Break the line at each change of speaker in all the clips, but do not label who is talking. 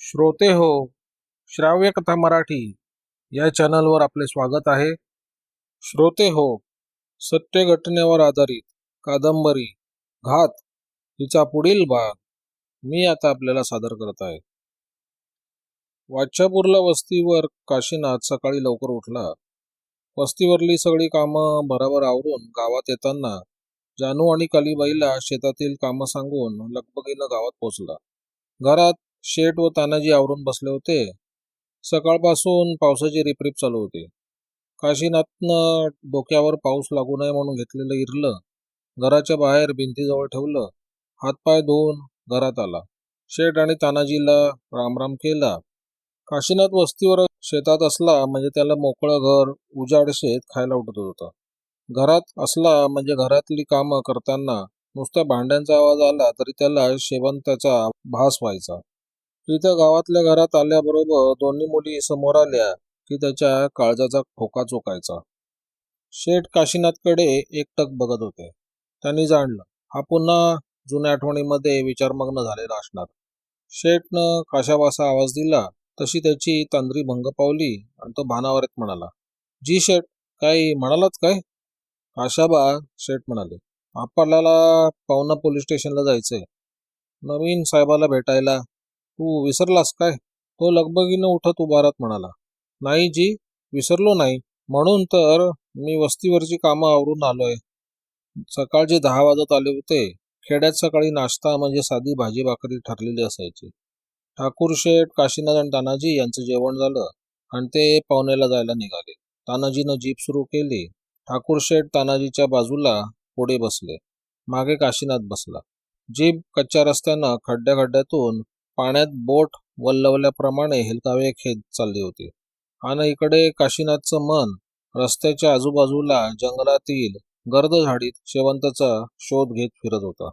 श्रोते हो श्राव्य कथा मराठी या चॅनलवर आपले स्वागत आहे. श्रोते हो सत्य घटनेवर आधारित कादंबरी घात हिचा पुढील भाग मी आता आपल्याला सादर करत आहे. वाच्यापूरला वस्तीवर काशीनाथ सकाळी लवकर उठला. वस्तीवरली सगळी कामं भराभर आवरून गावात येताना जानू आणि कालीबाईला शेतातील कामं सांगून लगबगीनं गावात पोचला घरात शेठ व तानाजी आवरून बसले होते. सकाळपासून पावसाची रिपरिप चालू होती. काशीनाथनं डोक्यावर पाऊस लागू नये म्हणून घेतलेलं इरलं घराच्या बाहेर भिंतीजवळ ठेवलं हातपाय धुवून घरात आला. शेठ आणि तानाजीला रामराम केला. काशीनाथ वस्तीवर शेतात असला म्हणजे त्याला मोकळं घर उजाड शेत खायला उठत होतं. घरात असला म्हणजे घरातली कामं करताना नुसत्या भांड्यांचा आवाज आला तरी त्याला शेवंताचा भास व्हायचा. तिथं गावातल्या घरात आल्याबरोबर दोन्ही मुली समोर आल्या की त्याच्या काळजाचा ठोका चोकायचा शेठ काशीनाथकडे एकटक बघत होते. त्यांनी जाणलं हा पुन्हा जुन्या आठवणीमध्ये विचारमग्न झालेला असणार. शेठनं काशावासा आवाज दिला तशी त्याची तांद्री भंग पावली आणि तो भानावरत म्हणाला जी शेठ काही म्हणालाच काय? आशाबा शेठ म्हणाले आपल्याला पाहुणा पोलीस स्टेशनला जायचंय. नवीन साहेबाला भेटायला तू विसरलास काय? तो लगबगीनं उठत उभारत म्हणाला. नाही जी विसरलो नाही. म्हणून तर मी वस्तीवरची कामं आवरून आलोय. सकाळचे दहा वाजत आले होते खेड्यात सकाळी नाश्ता म्हणजे साधी भाजी भाकरी ठरलेली असायची. ठाकूर शेठ काशीनाथ आणि तानाजी यांचं जेवण झालं आणि ते पाहुण्याला जायला निघाले. तानाजीनं जीप सुरू केली. ठाकूर शेठ तानाजीच्या बाजूला पुढे बसले. मागे काशीनाथ बसला. जीप कच्च्या रस्त्यानं खड्ड्या खड्ड्यातून पाण्यात बोट वल्लवल्याप्रमाणे हेलकावे खेत चालली होती. आणि इकडे काशीनाथचं मन रस्त्याच्या आजूबाजूला जंगलातील गर्द झाडीत शेवंताचा शोध घेत फिरत होता.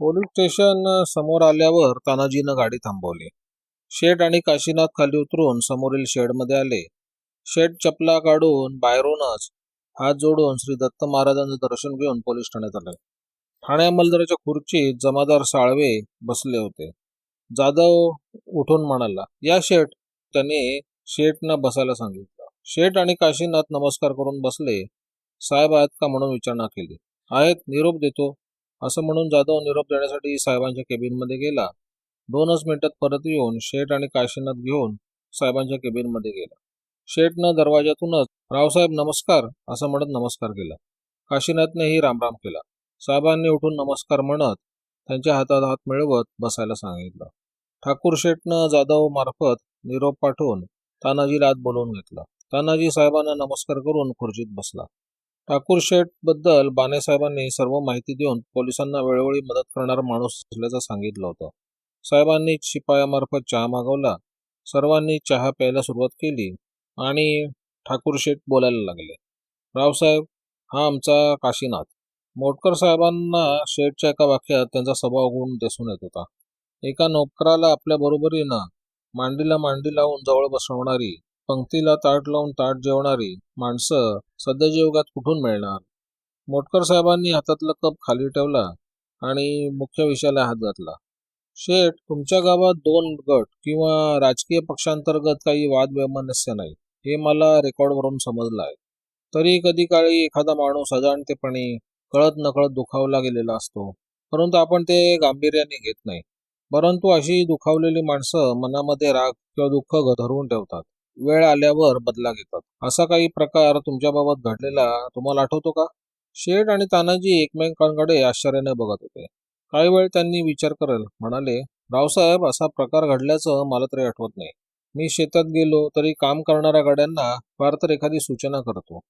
पोलीस स्टेशन समोर आल्यावर तानाजीनं गाडी थांबवली. शेड आणि काशीनाथ खाली उतरून समोरील शेडमध्ये आले. शेट चपला काढून बाहेरूनच हात जोडून श्री दत्त महाराजांचं दर्शन घेऊन पोलीस ठाण्यात आले. ठाणे अंमलदाराच्या खुर्चीत जमादार साळवे बसले होते. जाधव उठून म्हणाला या शेठ. त्याने शेठना बसायला सांगितलं. शेठ आणि काशीनाथ नमस्कार करून बसले. साहेब आहेत का? म्हणून विचारणा केली. आहेत निरोप देतो. असं म्हणून जाधव निरोप देण्यासाठी साहेबांच्या केबिनमध्ये गेला. दोनच मिनिटात परत येऊन शेठ आणि काशीनाथ घेऊन साहेबांच्या केबिनमध्ये गेला. शेठनं दरवाजातूनच रावसाहेब नमस्कार. असं म्हणत नमस्कार केला. काशीनाथनेही रामराम केला. साहेबांनी उठून नमस्कार म्हणत त्यांच्या हातात हात मिळवत बसायला सांगितलं. ठाकूर शेठनं जाधव मार्फत निरोप पाठवून तानाजीला आत बोलवून घेतला. तानाजी साहेबांना नमस्कार करून खुर्चीत बसला. ठाकूर शेठबद्दल सर्व माहिती देऊन पोलिसांना वेळोवेळी मदत करणारा माणूस असल्याचं सांगितलं होतं. साहेबांनी शिपायामार्फत चहा मागवला. सर्वांनी चहा प्यायला सुरुवात केली आणि ठाकूर शेठ बोलायला लागले. रावसाहेब हा आमचा काशीनाथ. मोटकर साहेबांना शेठच्या एका वाक्यात त्यांचा स्वभाव गुण दिसून येत होता. एका नोकराला आपल्या बरोबरीनं मांडीला मांडी लावून जवळ बसवणारी पंक्तीला ताट लावून ताट जेवणारी माणसं सध्याच्या युगात कुठून मिळणार? मोटकर साहेबांनी हातातला कप खाली ठेवला आणि मुख्य विषयाला हात घातला. शेठ तुमच्या गावात दोन गट किंवा राजकीय पक्षांतर्गत काही वाद वैमनस्य नाही हे मला रेकॉर्डवरून समजलं आहे तरी कधी काळी एखादा माणूस अजाणतेपणे कळत नकळत दुखावला गेलेला असतो परंतु आपण ते गांभीर्याने घेत नाही. परंतु अशी दुखावलेली माणसं मनामध्ये राग किंवा दुःख धरून ठेवतात. वेळ आल्यावर बदला घेतात. असा काही प्रकार तुमच्याबाबत घडलेला तुम्हाला आठवतो का? शेठ आणि तानाजी एकमेकांकडे आश्चर्याने बघत होते. काही वेळ त्यांनी विचार करेल. म्हणाले रावसाहेब असा प्रकार घडल्याचं मला तरी आठवत नाही. मी शेतात गेलो तरी काम करणाऱ्या गाड्यांना फार तर एखादी सूचना करतो.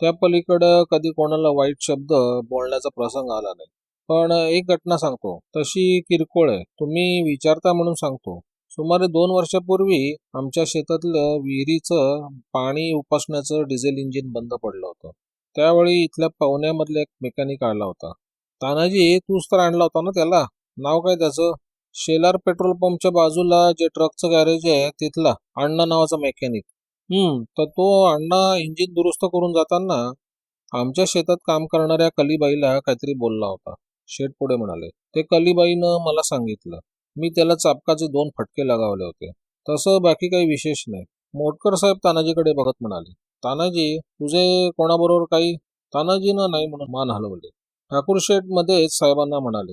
त्या पलीकडं कधी कोणाला वाईट शब्द बोलण्याचा प्रसंग आला नाही. पण एक घटना सांगतो. तशी किरकोळ आहे. तुम्ही विचारता म्हणून सांगतो. सुमारे दोन वर्षापूर्वी आमच्या शेतातलं विहिरीचं पाणी उपसण्याचं डिझेल इंजिन बंद पडलं होतं. त्यावेळी इथल्या पाहुण्यामधला एक मेकॅनिक आला होता. तानाजी तूच तर आणला होता ना त्याला? नाव काय त्याचं? शेलार पेट्रोल पंपच्या बाजूला जे ट्रकचं गॅरेज आहे तिथला अण्णा नावाचा मेकॅनिक. हम्म तर तो अण्णा इंजिन दुरुस्त करून जाताना आमच्या शेतात काम करणाऱ्या कलीबाईला काहीतरी बोलला होता. शेठ पुढे म्हणाले ते कलीबाईनं मला सांगितलं. मी त्याला चापकाचे दोन फटके लगावले होते. तसं बाकी काही विशेष नाही. मोटकर साहेब तानाजीकडे बघत म्हणाले तानाजी तुझे कोणाबरोबर काही? तानाजीनं नाही म्हणून मान हलवले. ठाकूर शेठ मध्येच साहेबांना म्हणाले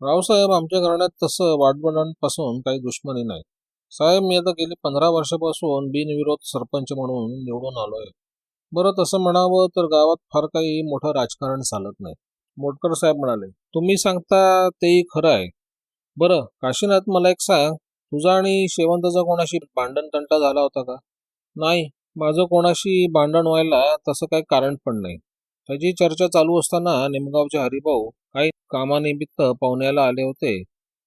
रावसाहेब आमच्या घराण्यात तसं वाटबंडांपासून काही दुश्मनी नाही. साहेब मी आता गेली पंधरा वर्षापासून बिनविरोध सरपंच म्हणून निवडून आलोय. बरं तसं म्हणावं तर गावात फार काही मोठं राजकारण चालत नाही. मोटकर साहेब म्हणाले तुम्ही सांगता तेही खरं आहे. बरं काशीनाथ मला एक सांग तुझा आणि शेवंताचा कोणाशी भांडण तंटा झाला होता का? नाही माझं कोणाशी भांडण व्हायला तसं काही कारण पण नाही. त्याची चर्चा चालू असताना निमगावचे हरिभाऊ काही कामानिमित्त पाहुण्याला आले होते.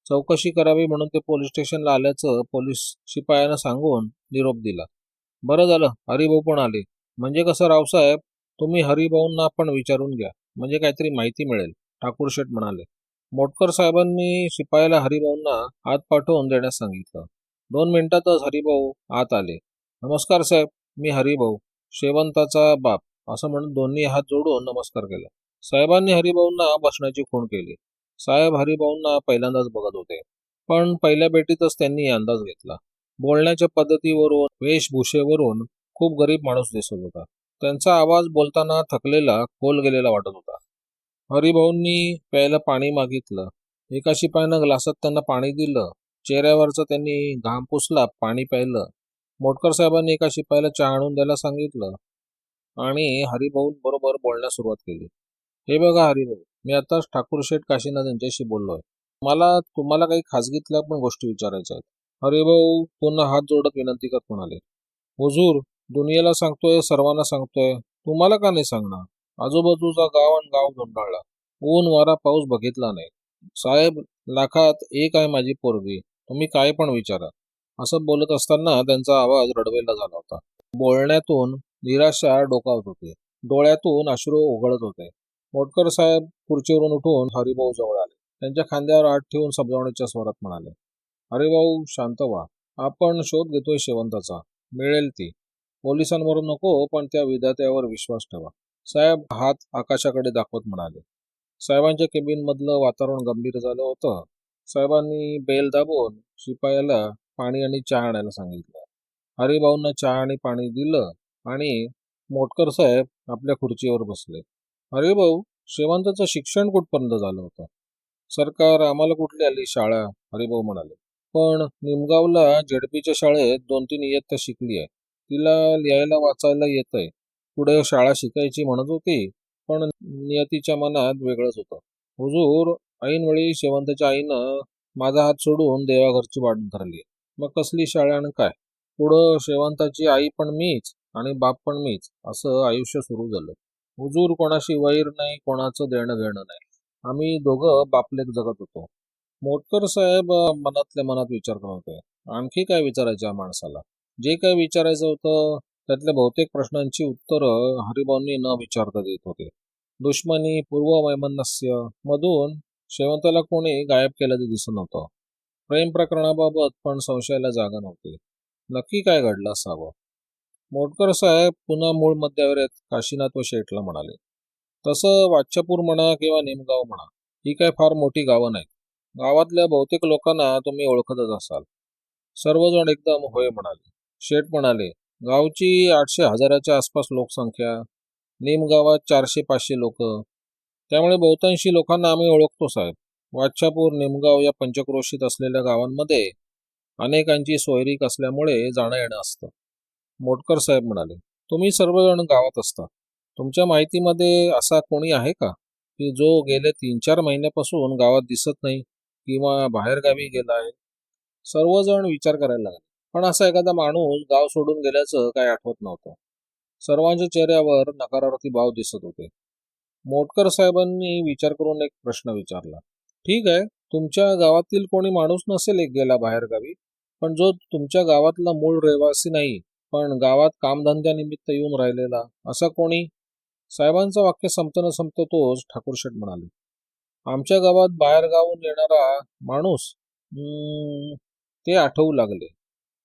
चौकशी करावी म्हणून ते पोलीस स्टेशनला आल्याचं पोलीस शिपायानं सांगून निरोप दिला. बरं झालं हरिभाऊ पण आले. म्हणजे कसं रावसाहेब तुम्ही हरिभाऊंना पण विचारून घ्या. म्हणजे काहीतरी माहिती मिळेल. ठाकूर शेठ म्हणाले मोटकर साहेबांनी शिपायाला हरिभाऊंना आत पाठवून देण्यास सांगितलं. दोन मिनिटातच हरिभाऊ आत आले. नमस्कार साहेब मी हरिभाऊ शेवंताचा बाप. असं म्हणून दोन्ही हात जोडून नमस्कार केला. साहेबांनी हरिभाऊंना बसण्याची खूण केली. साहेब हरिभाऊंना पहिल्यांदाच बघत होते पण पहिल्या भेटीतच त्यांनी अंदाज घेतला. बोलण्याच्या पद्धतीवरून वेशभूषेवरून खूप गरीब माणूस दिसत होता. त्यांचा आवाज बोलताना थकलेला खोल गेलेला वाटत होता. हरिभाऊंनी प्यायला पाणी मागितलं. एका शिपायानं ग्लासात त्यांना पाणी दिलं. चेहऱ्यावरचा त्यांनी घाम पुसला पाणी प्यायलं. मोटकर साहेबांनी एका शिपायाला चहा आणून द्यायला सांगितलं आणि हरिभाऊ बरोबर बोलण्यास सुरुवात केली. हे बघा हरिभाऊ मी आताच ठाकूर शेठ काशीनाथ यांच्याशी बोललोय. मला तुम्हाला काही खाजगीतल्या पण गोष्टी विचारायच्या आहेत. हरिभाऊ पुन्हा हात जोडत विनंती करत म्हणाले. हुजूर दुनियेला सांगतोय सर्वांना सांगतोय. तुम्हाला का नाही सांगणार? आजूबाजूचा गाव आणि गाव धुंडाळला ऊन वारा पाऊस बघितला नाही. साहेब लाखात एक आहे माझी पोरगी. तुम्ही काय पण विचारा. असं बोलत असताना त्यांचा आवाज रडवेला झाला होता. बोलण्यातून निराशा डोकावत होती. डोळ्यातून अश्रू उघडत होते. मोटकर साहेब खुर्चीवरून उठून हरिभाऊ जवळ आले. त्यांच्या खांद्यावर आठ ठेवून समजावण्याच्या स्वरात म्हणाले हरिभाऊ शांत व्हा. आपण शोध घेतोय शेवंताचा. मिळेल ती. पोलिसांवर नको पण त्या विधात्यावर विश्वास ठेवा. साहेब हात आकाशाकडे दाखवत म्हणाले. साहेबांच्या केबिन मधलं वातावरण गंभीर झालं होतं. साहेबांनी बेल दाबून शिपायाला पाणी आणि चहा आणायला सांगितलं. हरिभाऊंना चहा आणि पाणी दिलं आणि मोटकर साहेब आपल्या खुर्चीवर बसले. हरिभाऊ शेवंताचं शिक्षण कुठपर्यंत झालं होतं? सरकार आम्हाला कुठली आली शाळा? हरिभाऊ म्हणाले. पण निमगावला झेडपीच्या शाळेत दोन तीन इयत्ता शिकली आहे तिला लिहायला वाचायला येतंय. पुढे शाळा शिकायची म्हणत होती पण नियतीच्या मनात वेगळंच होतं. हुजूर ऐनवेळी शेवंताच्या आईनं माझा हात सोडून देवाघरची वाट धरली. मग कसली शाळा आणि काय? पुढं शेवंताची आई पण मीच आणि बाप पण मीच असं आयुष्य सुरू झालं. हुजूर कोणाशी वैर नाही कोणाचं देणं घेणं नाही. आम्ही दोघं बापलेक जगत होतो. मोटकर साहेब मनातल्या मनात विचार करत होते. आणखी काय विचारायचे या माणसाला? जे काय विचारायचं होतं त्यातल्या बहुतेक प्रश्नांची उत्तरं हरिभाऊंनी न विचारता देत होते. दुश्मनी पूर्व वैमनस्य मधून शेवंताला कोणी गायब केल्याचं दिसत नव्हतं. प्रेम प्रकरणाबाबत पण संशयाला जागा नव्हती. नक्की काय घडलं असावं? मोटकर साहेब पुन्हा मूळ मध्यावर येत काशीनाथ व शेठला म्हणाले. तसं वाच्यपूर म्हणा किंवा निमगाव म्हणा ही काय फार मोठी गावं नाहीत. गावातल्या बहुतेक लोकांना तुम्ही ओळखतच असाल. सर्वजण एकदम होय म्हणाले. शेठ म्हणाले गावची आठशे हजाराच्या आसपास लोकसंख्या निमगावात चारशे पाचशे लोक. त्यामुळे बहुतांशी लोकांना आम्ही ओळखतो साहेब. वाच्छापूर निमगाव या पंचक्रोशीत असलेल्या गावांमध्ये अनेकांची सोयरीक असल्यामुळे जाणं येणं असतं. मोटकर साहेब म्हणाले तुम्ही सर्वजण गावात असता. तुमच्या माहितीमध्ये असा कोणी आहे का की जो गेले तीन चार महिन्यापासून गावात दिसत नाही किंवा बाहेरगावी गेला आहे? सर्वजण विचार करायला लागले. पण असा एखादा माणूस गाव सोडून गेल्याचं काही आठवत नव्हतं. सर्वांच्या चेहऱ्यावर नकारार्थी भाव दिसत होते. मोटकर साहेबांनी विचार करून एक प्रश्न विचारला. ठीक आहे तुमच्या गावातील कोणी माणूस नसेल एक गेला बाहेरगावी पण जो तुमच्या गावातला मूळ रहिवासी नाही पण गावात कामधंद्यानिमित्त येऊन राहिलेला असा कोणी? साहेबांचं वाक्य संपतं संपतं तोच ठाकूर शेठ म्हणाले. आमच्या गावात बाहेर गावून येणारा माणूस ते आठवू लागले.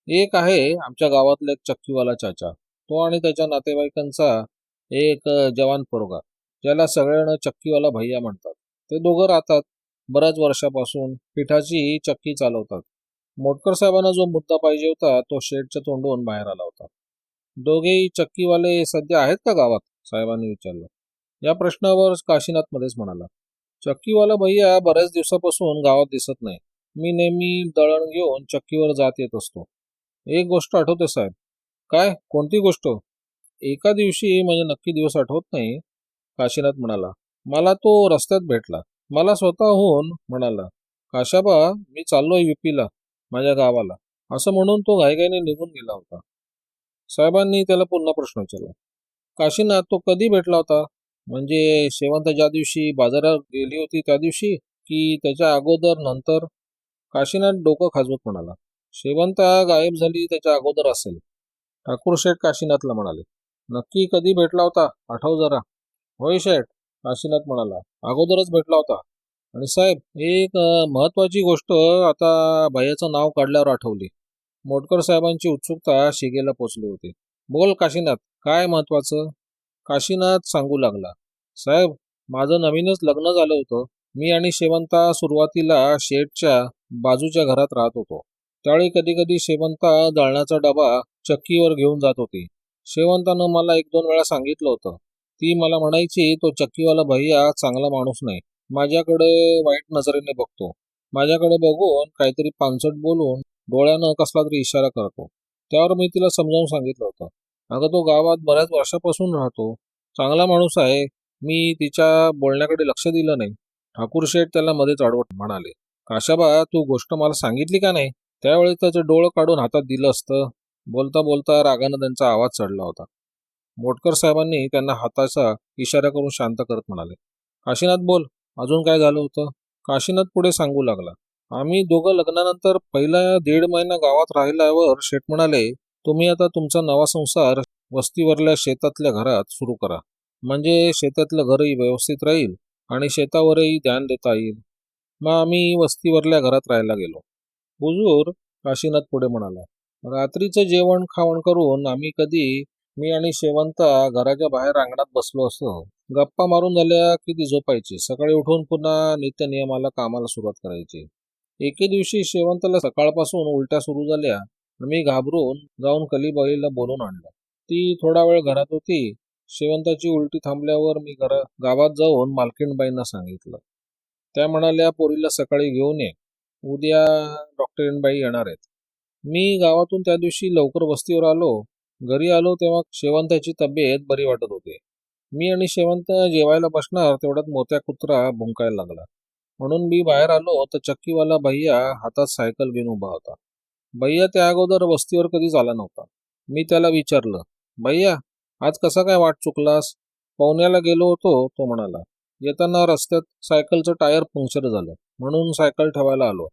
एक आहे आमच्या गावातला एक चक्कीवाला चाचा. तो आणि त्याच्या नातेवाईकांचा एक जवान पोरगा. ज्याला सगळ्यांना चक्कीवाला भैया म्हणतात. ते दोघं राहतात. बऱ्याच वर्षापासून पिठाची चक्की चालवतात. मोटकर साहेबांना जो मुद्दा पाहिजे होता तो शेठच्या तोंडून बाहेर आला होता. दोघेही चक्कीवाले सध्या आहेत का गावात? साहेबांनी विचारलं. या प्रश्नावर काशीनाथ मध्येच म्हणाला. चक्कीवाला भैया बऱ्याच दिवसापासून गावात दिसत नाही. मी नेहमी दळण घेऊन चक्कीवर जात येत असतो. एक गोष्ट आठवते साहेब. काय? कोणती गोष्ट? एका दिवशी म्हणजे नक्की दिवस आठवत नाही काशीनाथ म्हणाला. मला तो रस्त्यात भेटला. मला स्वतःहून म्हणाला काशाबा मी चाललोय युपीला माझ्या गावाला. असं म्हणून तो घाईघाईने निघून गेला होता. साहेबांनी त्याला पुन्हा प्रश्न विचारला काशीनाथ तो कधी भेटला होता? म्हणजे शेवंत ज्या दिवशी बाजारात गेली होती त्या दिवशी की त्याच्या अगोदर नंतर? काशीनाथ डोकं खाजवत म्हणाला शेवंता गायब झाली त्याच्या अगोदर असेल. ठाकूर शेठ काशीनाथला म्हणाले. नक्की कधी भेटला होता? आठव जरा. होय शेठ काशीनाथ म्हणाला. अगोदरच भेटला होता. आणि साहेब एक महत्वाची गोष्ट आता भैयाचं नाव काढल्यावर आठवली. मोटकर साहेबांची उत्सुकता शिगेला पोचली होती. बोल काशीनाथ काय महत्वाचं काशीनाथ सांगू लागला. साहेब माझं नवीनच लग्न झालं होतं. मी आणि शेवंता सुरुवातीला शेठच्या बाजूच्या घरात राहत होतो. त्यावेळी कधी कधी शेवंता दळणाचा डबा चक्कीवर घेऊन जात होती. शेवंतानं मला एक दोन वेळा सांगितलं होतं. ती मला म्हणायची तो चक्कीवाला भैया चांगला माणूस नाही. माझ्याकडे वाईट नजरेने बघतो. माझ्याकडे बघून काहीतरी पानसट बोलून डोळ्यानं कसला तरी इशारा करतो. त्यावर मी तिला समजावून सांगितलं होतं. अगं तो गावात बऱ्याच वर्षापासून राहतो. चांगला माणूस आहे. मी तिच्या बोलण्याकडे लक्ष दिलं नाही. ठाकूर शेठ त्याला मध्येच अडवट म्हणाले. काशाबा तू गोष्ट मला सांगितली का नाही? त्यावेळी त्याचं डोळं काढून हातात दिलं असतं. बोलता बोलता रागानं त्यांचा आवाज चढला होता. मोटकर साहेबांनी त्यांना हाताचा इशारा करून शांत करत म्हणाले काशीनाथ बोल अजून काय झालं होतं? काशीनाथ पुढे सांगू लागला. आम्ही दोघं लग्नानंतर पहिला दीड महिना गावात राहिल्यावर शेठ म्हणाले तुम्ही आता तुमचा नवा संसार वस्तीवरल्या शेतातल्या घरात सुरू करा. म्हणजे शेतातलं घरही व्यवस्थित राहील आणि शेतावरही ध्यान देता येईल. मग आम्ही वस्तीवरल्या घरात राहायला गेलो. हुजूर काशीनाथ पुढे म्हणाला रात्रीचं जेवण खावण करून आम्ही कधी मी आणि शेवंता घराच्या बाहेर अंगणात बसलो असतो. गप्पा मारून झाल्या की ती झोपायची? सकाळी उठून पुन्हा नित्यनियमाला कामाला सुरुवात करायची. एके दिवशी शेवंताला सकाळपासून उलट्या सुरू झाल्या मी घाबरून जाऊन कलीबाईला बोलून आणलं. ती थोडा वेळ घरात होती. शेवंताची उलटी थांबल्यावर मी घरा गावात जाऊन मालकीणबाईंना सांगितलं. त्या म्हणाल्या पोरीला सकाळी घेऊन ये. उद्या डॉक्टरीनबाई येणार आहेत. मी गावातून त्या दिवशी लवकर वस्तीवर आलो. घरी आलो तेव्हा शेवंताची तब्येत बरी वाटत होती. मी आणि शेवंत जेवायला बसणार तेवढ्यात मोत्या कुत्रा भुंकायला लागला. म्हणून मी बाहेर आलो तर चक्कीवाला भैया हातात सायकल घेऊन उभा होता. भैया त्या अगोदर वस्तीवर कधीच आला नव्हता. मी त्याला विचारलं भैया आज कसा काय वाट चुकलास? पवण्याला गेलो होतो तो म्हणाला. येताना रस्त्यात सायकलचं टायर पंक्चर झालं. म्हणून सायकल ठेवायला आलो.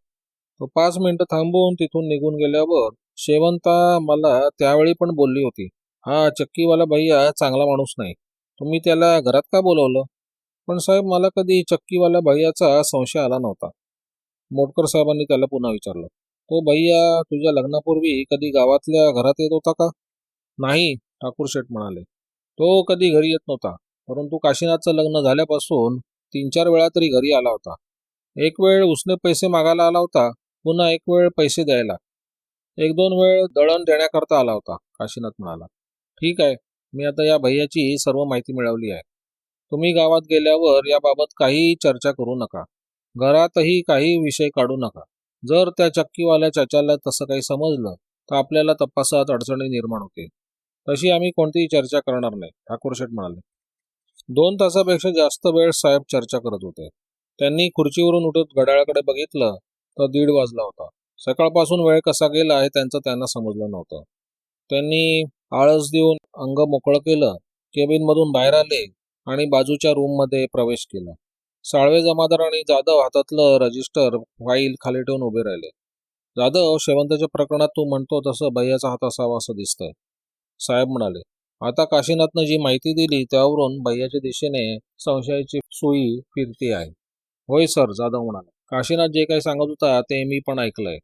तो पाच मिनिटं थांबून तिथून निघून गेल्यावर शेवंता मला त्यावेळी पण बोलली होती हा चक्कीवाला भैया चांगला माणूस नाही. तुम्ही त्याला घरात का बोलवलं? पण साहेब मला कधी चक्कीवाला भैयाचा संशय आला नव्हता. मोटकर साहेबांनी त्याला पुन्हा विचारलं तो भैया तुझ्या लग्नापूर्वी कधी गावातल्या घरात येत होता का? नाही ठाकूर शेठ म्हणाले तो कधी घरी येत नव्हता. परंतु काशीनाथचं लग्न झाल्यापासून तीन चार वेळा तरी घरी आला होता. एक वेळ उसने पैसे मागायला आला होता पुन्हा एक वेळ पैसे द्यायला. एक दोन वेळ दळण देण्याकरता आला होता काशीनाथ म्हणाला. ठीक आहे मी आता या भैयाची सर्व माहिती मिळवली आहे. तुम्ही गावात गेल्यावर याबाबत काही चर्चा करू नका. घरातही काही विषय काढू नका. जर त्या चक्कीवाल्या चाच्याला तसं काही समजलं तर आपल्याला तपासात अडचणी निर्माण होते तशी आम्ही कोणतीही चर्चा करणार नाही ठाकूर शेठ म्हणाले. दोन तासापेक्षा जास्त वेळ साहेब चर्चा करत होते. त्यांनी खुर्चीवरून उठत घड्याळाकडे बघितलं तर दीड वाजला होता. सकाळपासून वेळ कसा गेला हे त्यांचं त्यांना समजलं नव्हतं. त्यांनी आळस देऊन अंग मोकळं केलं केबिनमधून बाहेर आले आणि बाजूच्या रूममध्ये प्रवेश केला. साळवे जमादार आणि जाधव हातातलं रजिस्टर फाईल खाली ठेवून उभे राहिले. जाधव शेवंताच्या प्रकरणात तू म्हणतो तसं भैयाचा हात असावा असं दिसतंय. साहेब म्हणाले आता काशीनाथनं जी माहिती दिली त्यावरून भैयाच्या दिशेने संशयाची सुई फिरती आहे. होय सर जाधव म्हणाला. काशीनाथ जे काही सांगत होता ते मी पण ऐकलंय.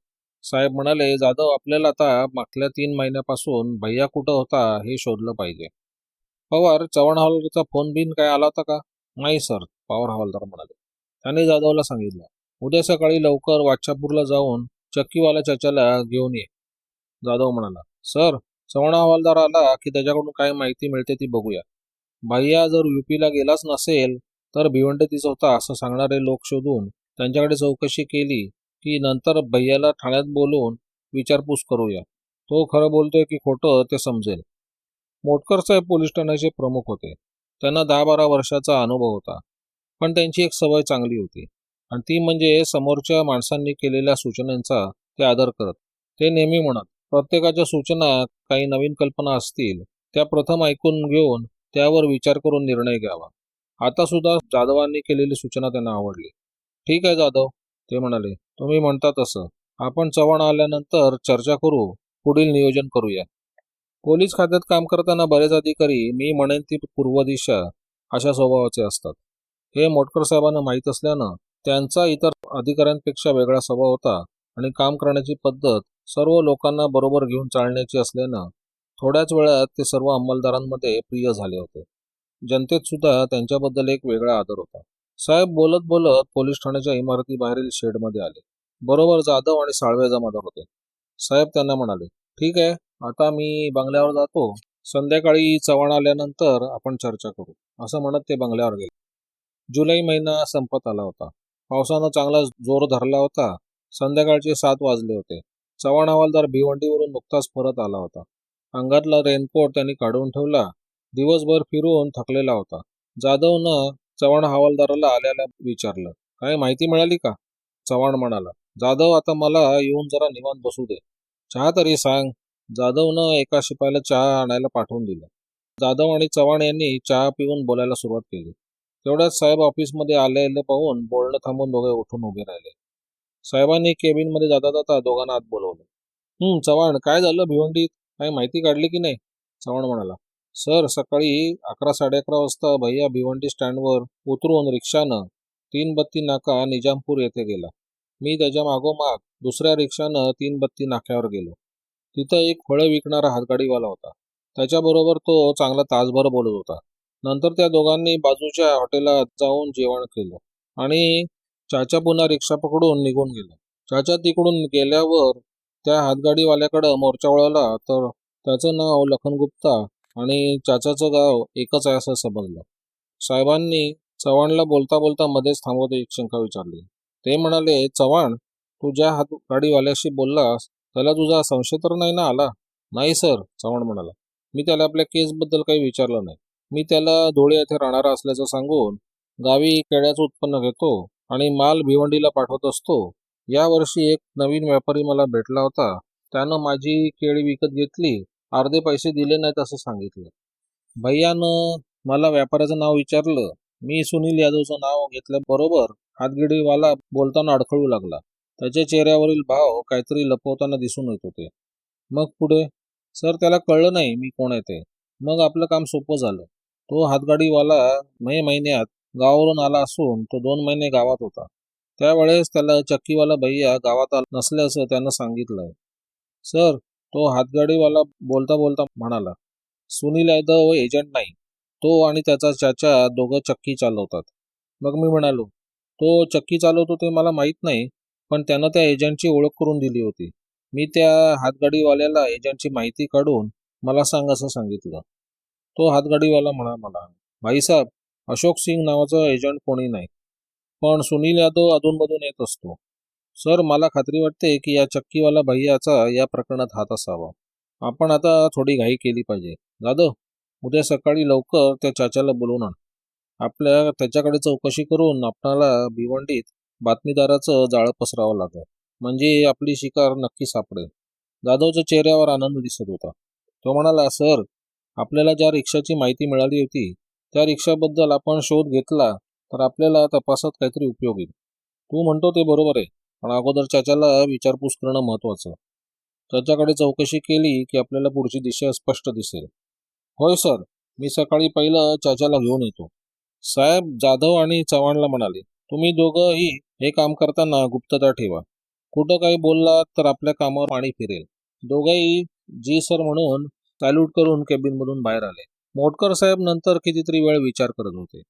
साहेब म्हणाले जाधव आपल्याला आता मागल्या तीन महिन्यापासून भैया कुठं होता हे शोधलं पाहिजे. पवार चव्हाण हवालदारचा फोन बिन काय आला होता का? नाही सर पवार हवालदार म्हणाले. त्याने जाधवला सांगितलं उद्या सकाळी लवकर वाच्छापूरला जाऊन चक्कीवाला चाच्याला घेऊन ये. जाधव म्हणाला सर चव्हाण हवालदार आला की त्याच्याकडून काय माहिती मिळते ती बघूया. भैया जर युपीला गेलाच नसेल तर भिवंडीतच होता असं सांगणारे लोक शोधून त्यांच्याकडे चौकशी केली की नंतर भैयाला ठाण्यात बोलवून विचारपूस करूया. तो खरं बोलतोय की खोटं ते समजेल. मोटकर साहेब पोलीस ठाण्याचे प्रमुख होते. त्यांना दहा बारा वर्षाचा अनुभव होता. पण त्यांची एक सवय चांगली होती. आणि ती म्हणजे समोरच्या माणसांनी केलेल्या सूचनांचा ते आदर करत. ते नेहमी म्हणत प्रत्येकाच्या सूचना काही नवीन कल्पना असतील त्या प्रथम ऐकून घेऊन त्यावर विचार करून निर्णय घ्यावा. आता सुद्धा जाधवांनी केलेली सूचना त्यांना आवडली. ठीक आहे जाधव ते म्हणाले तुम्ही म्हणता तसं. आपण चव्हाण आल्यानंतर चर्चा करू पुढील नियोजन करूया. पोलीस खात्यात काम करताना बरेच अधिकारी मी म्हणेन ती पूर्व दिशा अशा स्वभावाचे असतात. हे मोटकर साहेबांना माहीत असल्यानं त्यांचा इतर अधिकाऱ्यांपेक्षा वेगळा स्वभाव होता आणि काम करण्याची पद्धत सर्व लोकांना बरोबर घेऊन चालण्याची असल्यानं थोड्याच वेळात ते सर्व अंमलदारांमध्ये प्रिय झाले होते. जनतेत सुद्धा त्यांच्याबद्दल एक वेगळा आदर होता. साहेब बोलत बोलत पोलीस ठाण्याच्या इमारतीबाहेरील शेडमध्ये आले. बरोबर जाधव आणि साळवे जमादार होते. साहेब त्यांना म्हणाले ठीक आहे आता मी बंगल्यावर जातो. संध्याकाळी चव्हाण आल्यानंतर आपण चर्चा करू. असं म्हणत ते बंगल्यावर गेले. जुलै महिना संपत आला होता. पावसानं चांगला जोर धरला होता. संध्याकाळचे सात वाजले होते. चव्हाण हवालदार भिवंडीवरून नुकताच परत आला होता. अंगातला रेनकोट त्यांनी काढून ठेवला. दिवसभर फिरून थकलेला होता. जाधवनं चव्हाण हवालदाराला आल्याला विचारलं काय माहिती मिळाली का? चव्हाण म्हणाला जाधव आता मला येऊन जरा निवांत बसू दे. चहा तरी सांग. जाधवनं एका शिपायाला चहा आणायला पाठवून दिलं. जाधव आणि चव्हाण यांनी चहा पिऊन बोलायला सुरुवात केली. तेवढ्यात साहेब ऑफिसमध्ये आलेलं पाहून बोलणं थांबून दोघे उठून उभे राहिले. साहेबांनी केबिनमध्ये जाता जाता दोघांना आत बोलवलं हम्म चव्हाण काय झालं भिवंडीत? काही माहिती काढली की नाही? चव्हाण म्हणाला सर सकाळी अकरा साडे अकरा वाजता भैया भिवंडी स्टँडवर उतरून रिक्षानं तीन बत्ती नाका निजामपूर येथे गेला. मी त्याच्या मागोमाग दुसऱ्या रिक्षानं तीन बत्ती नाक्यावर गेलो. तिथं एक फळं विकणारा हातगाडीवाला होता. त्याच्याबरोबर तो चांगला तासभर बोलत होता. नंतर त्या दोघांनी बाजूच्या हॉटेलात जाऊन जेवण केलं आणि चाचा पुन्हा रिक्षा पकडून निघून गेला. चाचा तिकडून गेल्यावर त्या हातगाडीवाल्याकडं मोर्चा वळवला तर त्याचं नाव लखन गुप्ता आणि चाचाचं गाव एकच आहे असं समजलं. साहेबांनी चव्हाणला बोलता बोलता मध्येच थांबवत एक शंका विचारली. ते म्हणाले चव्हाण तू ज्या हात गाडीवाल्याशी बोललास त्याला तुझा संशय तर नाही ना आला? नाही सर चव्हाण म्हणाला. मी त्याला आपल्या केसबद्दल काही विचारलं नाही. मी त्याला धुळे येथे राहणारा असल्याचं सांगून गावी केळ्याचं उत्पन्न घेतो आणि माल भिवंडीला पाठवत असतो. यावर्षी एक नवीन व्यापारी मला भेटला होता. त्यानं माझी केळी विकत घेतली अर्धे पैसे दिले नाहीत असं सांगितलं. भैयानं मला व्यापाऱ्याचं नाव विचारलं. मी सुनील यादवचं नाव घेतल्याबरोबर हातगिडीवाला बोलताना अडखळू लागला. त्याच्या चेहऱ्यावरील भाव काहीतरी लपवताना दिसून येत होते. मग पुढे? सर त्याला कळलं नाही मी कोण आहे ते. मग आपलं काम सोपं झालं. तो हातगाडीवाला मे महिन्यात गावावरून आला असून तो दोन महिने गावात होता. त्यावेळेस त्याला चक्कीवाला भैया गावात आला नसल्याचं त्यानं सांगितलंय. सर तो हातगाडीवाला बोलता बोलता म्हणाला सुनील यादव हो एजंट नाही. तो आणि त्याचा चाचा दोघं चक्की चालवतात. मग मी म्हणालो तो चक्की चालवतो ते मला माहीत नाही पण त्यानं त्या एजंटची ओळख करून दिली होती. मी त्या हातगाडीवाल्याला एजंटची माहिती काढून मला सांग असं सांगितलं. तो हातगाडीवाला म्हणा मला भाईसाहेब अशोक सिंग नावाचा एजंट कोणी नाही पण सुनील यादव अधूनमधून येत असतो. सर मला खात्री वाटते की या चक्कीवाला भैयाचा या प्रकरणात हात असावा. आपण आता थोडी घाई केली पाहिजे. जाधव उद्या सकाळी लवकर त्या चाच्याला बोलवून आण. आपल्या त्याच्याकडे चौकशी करून आपणाला भिवंडीत बातमीदाराचं जाळं पसरावं लागेल. म्हणजे आपली शिकार नक्की सापडेल. जाधवच्या चेहऱ्यावर आनंद दिसत होता. तो म्हणाला सर आपल्याला ज्या रिक्षाची माहिती मिळाली होती त्या रिक्षाबद्दल आपण शोध घेतला तर आपल्याला तपासात काहीतरी उपयोग येईल. तू म्हणतो ते बरोबर आहे. पण अगोदर चाच्याला विचारपूस करणं महत्वाचं. त्याच्याकडे चौकशी केली की आपल्याला पुढची दिशा स्पष्ट दिसेल. होय सर. मी सकाळी पहिलं चाच्याला घेऊन येतो. साहेब जाधव आणि चव्हाणला म्हणाले तुम्ही दोघंही हे काम करताना गुप्तता ठेवा. कुठं काही बोललात तर आपल्या कामावर पाणी फिरेल. दोघंही जी सर म्हणून सॅल्यूट करून केबिनमधून बाहेर आले. मोटकर साहेब नंतर कितीतरी वेळ विचार करत होते.